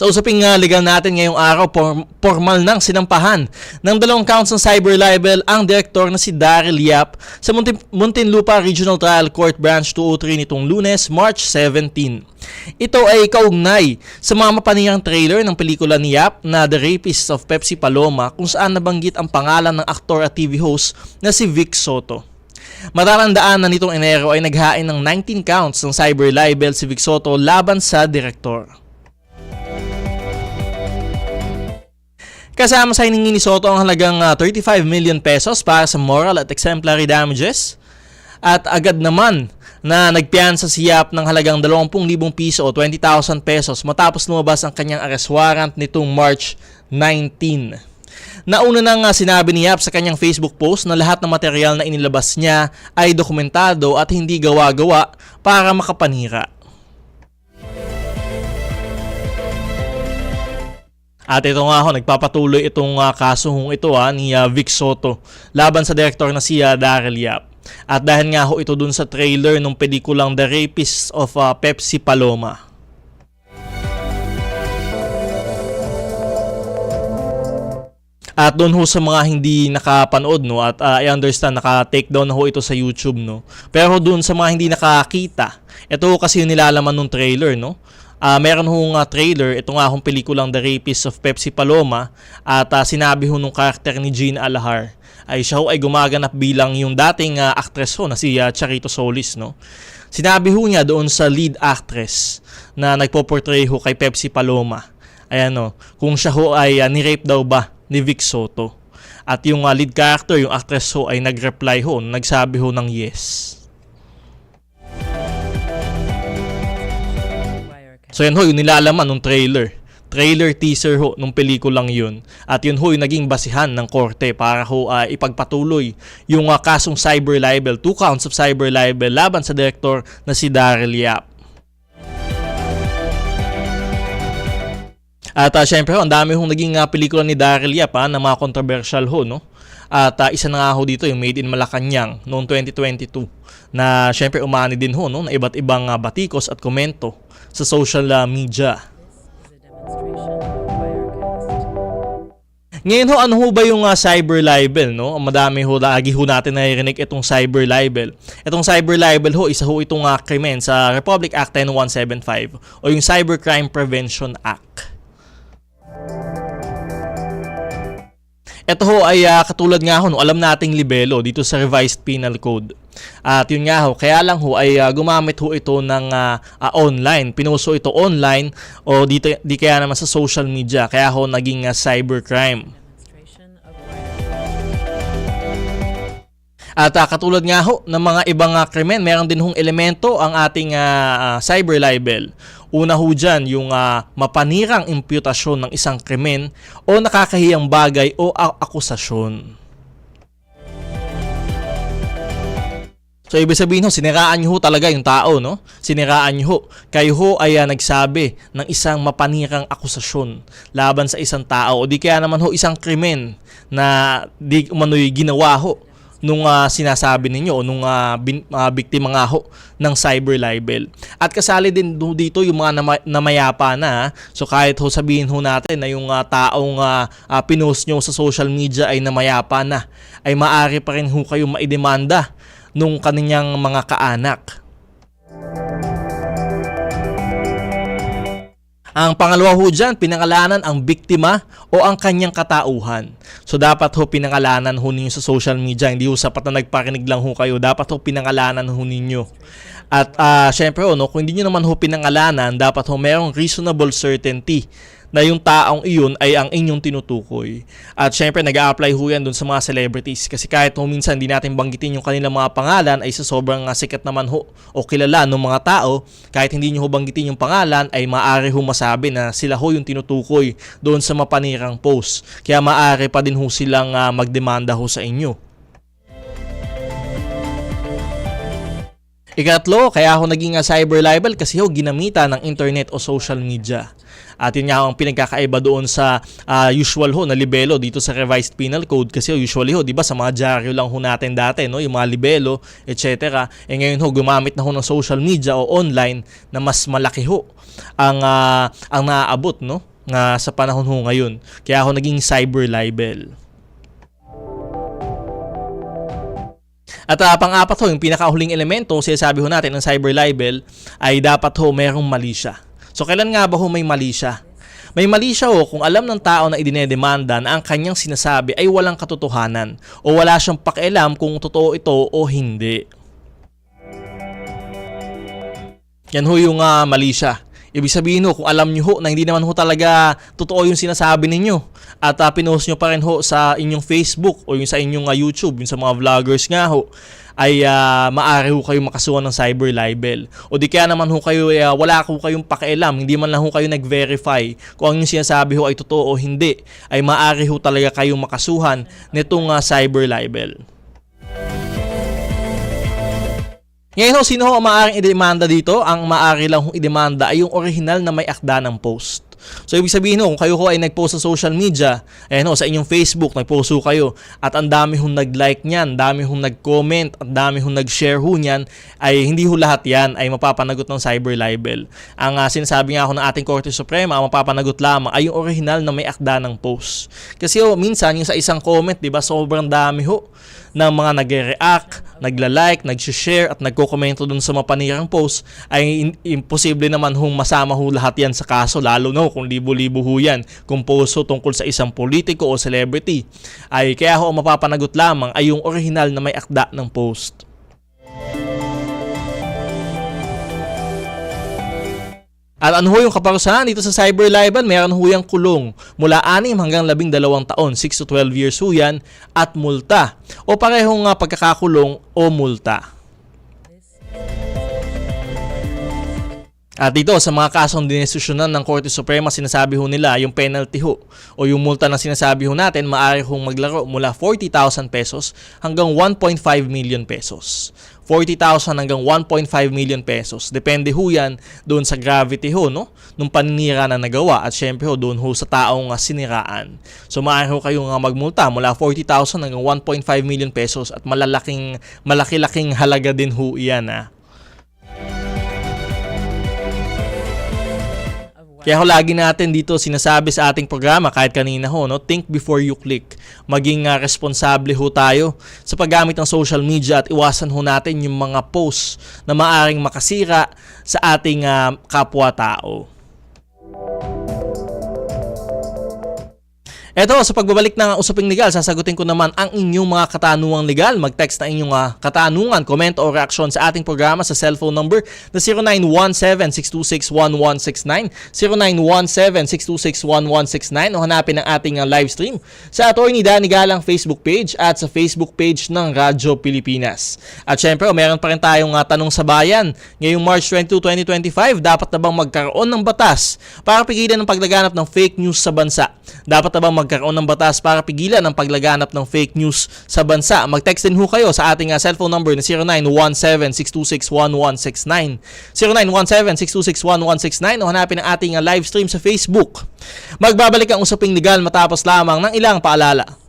Sa usaping uh, legal natin ngayong araw, formal nang sinampahan ng dalawang counts ng cyber libel ang direktor na si Daryl Yap sa Muntin- Muntinlupa Regional Trial Court Branch 203 nitong lunes, March 17. Ito ay kaugnay sa mga mapanirang trailer ng pelikula ni Yap na The Rapist of Pepsi Paloma kung saan nabanggit ang pangalan ng aktor at TV host na si Vic Soto. Matatandaan na nitong Enero ay naghain ng 19 counts ng cyber libel si Vic Soto laban sa direktor. Kasama sa hiningi ni Soto ang halagang ah, 35 million pesos para sa moral at exemplary damages. At agad naman na nagpiyansa si Yap ng halagang 20,000 piso o 20,000 pesos matapos lumabas ang kanyang arrest warrant nitong March 19. Nauna nang sinabi ni Yap sa kanyang Facebook post na lahat ng material na inilabas niya ay dokumentado at hindi gawa-gawa para makapanira. At ito nga ho, nagpapatuloy itong uh, kasuhong ito ha, ni ah, Vic Soto laban sa direktor na si ah, Daryl Yap. At dahil nga ho ito dun sa trailer ng pelikulang The Rapist of ah, Pepsi Paloma. At doon ho sa mga hindi nakapanood no at ah, I understand naka-take down na ho ito sa YouTube no. Pero doon sa mga hindi nakakita, ito ho kasi yung nilalaman ng trailer no. Ah, meron hong ah, trailer, ito nga hong pelikulang The Rapist of Pepsi Paloma at ah, sinabi ho nung karakter ni Jean Alahar ay siya ho ay gumaganap bilang yung dating ah, actress ho na si ah, Charito Solis no. Sinabi ho niya doon sa lead actress na nagpo-portray ho kay Pepsi Paloma. Ayan no, kung siya ho ay ah, ni-rape daw ba ni Vic Soto. At yung ah, lead character, yung actress ho ay nag-reply ho, nagsabi ho ng yes. So yan ho, yung nilalaman ng trailer. Trailer teaser ho nung pelikulang yun. At yun ho yung naging basihan ng korte para ho ah, ipagpatuloy yung ah, kasong cyber libel, two counts of cyber libel laban sa director na si Daryl Yap. At uh, syempre ho, ang dami hong naging uh, pelikula ni Daryl Yap ha, na mga controversial ho, no? At uh, isa na nga ho dito, yung Made in Malacanang noong 2022 na syempre umani din ho no, na iba't ibang uh, batikos at komento sa social uh, media. Ngayon ho, ano ho ba yung uh, cyber libel, no? Madami ho, lagi ho natin naririnig itong cyber libel. Itong cyber libel ho, isa ho itong uh, krimen sa Republic Act 10175 o yung Cybercrime Prevention Act. Ito ho ay ah, katulad nga ho, no, alam nating libelo dito sa Revised Penal Code. At yun nga ho, kaya lang ho ay ah, gumamit ho ito ng ah, ah, online. Pinuso ito online o dito, di kaya naman sa social media. Kaya ho naging ah, cybercrime. At ah, katulad nga ho ng mga ibang uh, krimen, meron din hong elemento ang ating ah, ah, cyber libel. Una ho dyan, yung ah, mapanirang imputasyon ng isang krimen o nakakahiyang bagay o akusasyon. So ibig sabihin ho, siniraan nyo ho talaga yung tao, no? Siniraan nyo ho. Kayo ho ay ah, nagsabi ng isang mapanirang akusasyon laban sa isang tao o di kaya naman ho isang krimen na di umano'y ginawa ho nung ah, sinasabi ninyo o nung ah, bin, ah, biktima nga ho ng cyber libel. At kasali din dito yung mga nama- namayapa na. So kahit ho sabihin ho natin na yung ah, taong ah, ah, pinost nyo sa social media ay namayapa na, ay maaari pa rin ho kayo maidemanda nung kaninyang mga kaanak. Ang pangalawa ho dyan, pinangalanan ang biktima o ang kanyang katauhan. So dapat ho pinangalanan ho ninyo sa social media. Hindi ho sapat na nagparinig lang ho kayo. Dapat ho pinangalanan ho ninyo. At uh, syempre ho, no, kung hindi nyo naman ho pinangalanan, dapat ho merong reasonable certainty na yung taong iyon ay ang inyong tinutukoy. At syempre, nag apply ho yan dun sa mga celebrities. Kasi kahit ho minsan hindi natin banggitin yung kanilang mga pangalan, ay sa sobrang sikat naman ho o kilala ng mga tao, kahit hindi nyo ho banggitin yung pangalan, ay maaari ho masabi na sila ho yung tinutukoy doon sa mapanirang post. Kaya maaari pa din ho silang uh, magdemanda ho sa inyo. Ikatlo, kaya ako naging uh, cyber libel kasi ho ginamita ng internet o social media. At yun nga ang pinagkakaiba doon sa ah, usual ho na libelo dito sa revised penal code kasi ho, usually ho, 'di ba, sa mga dyaryo lang ho natin dati, no, yung mga libelo, etc. Eh ngayon ho gumamit na ho ng social media o online na mas malaki ho ang ah, ang naaabot, no, nga sa panahon ho ngayon. Kaya ho naging cyber libel. At ah, pang-apat ho, yung pinakahuling elemento, sinasabi ho natin ng cyber libel, ay dapat ho mayroong mali. So kailan nga ba ho may mali? May mali ho kung alam ng tao na idinedemanda na ang kanyang sinasabi ay walang katotohanan o wala siyang pakialam kung totoo ito o hindi. Yan ho yung ah, mali. Ibig sabihin ho, kung alam nyo ho na hindi naman ho talaga totoo yung sinasabi ninyo at uh, pinost nyo pa rin ho sa inyong Facebook o yung sa inyong ah, YouTube, yung sa mga vloggers nga ho, ay uh, maaari ho kayong makasuhan ng cyber libel. O di kaya naman ho kayo, ah, wala ho kayong pakialam, hindi man lang ho kayo nag-verify kung ang sinasabi ho ay totoo o hindi, ay maaari ho talaga kayong makasuhan nitong ah, cyber libel. Ngayon ho, sino ho ang maaaring idemanda dito? Ang maaari lang hong idemanda ay yung original na may akda ng post. So ibig sabihin ho, kung kayo ho ay nag-post sa social media, ayan ho, sa inyong Facebook, nag-post kayo, at ang dami hong nag-like niyan, dami hong nag-comment, at dami hong nag-share ho niyan, ay hindi ho lahat yan ay mapapanagot ng cyber libel. Ang uh, sinasabi nga ho ng ating Korte Suprema, ang mapapanagot lamang ay yung original na may akda ng post. Kasi ho, minsan yung sa isang comment, di ba, sobrang dami ho ng mga nagre-react, nagla-like, nag-share at nagko-komento dun sa mapanirang post ay imposible naman hong masama ho lahat yan sa kaso lalo na ho kung libo-libo ho yan kung post ho tungkol sa isang politiko o celebrity ay kaya ho mapapanagot lamang ay yung original na may akda ng post. At ano ho yung kaparusahan dito sa cyber libel? Meron ho yung kulong mula 6 hanggang 12 taon, 6 to 12 years ho yan, at multa. O parehong uh, pagkakakulong o multa. At dito sa mga kasong dinesisyonan ng Korte Suprema, sinasabi ho nila yung penalty ho o yung multa na sinasabi ho natin maaari hong maglaro mula 40,000 pesos hanggang 1.5 million pesos. 40,000 hanggang 1.5 million pesos. Depende ho yan doon sa gravity ho, no? Nung paninira na nagawa at syempre ho doon ho sa taong uh, siniraan. So maaari ho kayong uh, magmulta mula 40,000 hanggang 1.5 million pesos at malalaking, malaki-laking halaga din ho iyan ah. Kaya ho lagi natin dito sinasabi sa ating programa kahit kanina ho, no, think before you click. Maging uh, responsable ho tayo sa paggamit ng social media at iwasan ho natin yung mga posts na maaring makasira sa ating uh, kapwa-tao. Eto, sa pagbabalik ng usaping legal, sasagutin ko naman ang inyong mga katanungang legal. Mag-text na inyong uh, katanungan, comment o reaksyon sa ating programa sa cellphone number na 0917-626-1169, 0917-626-1169 o hanapin ang ating uh, live stream sa Attorney Danny Galang Facebook page at sa Facebook page ng Radyo Pilipinas. At syempre, oh, meron pa rin tayong uh, tanong sa bayan. Ngayong March 22, 2025, dapat na bang magkaroon ng batas para pigilan ang paglaganap ng fake news sa bansa? Dapat na bang magkaroon ng batas para pigilan ang paglaganap ng fake news sa bansa. Mag-text din ho kayo sa ating uh, cellphone number na 0917-626-1169. 0917-626-1169 o hanapin ang ating uh, live stream sa Facebook. Magbabalik ang usaping legal matapos lamang ng ilang paalala.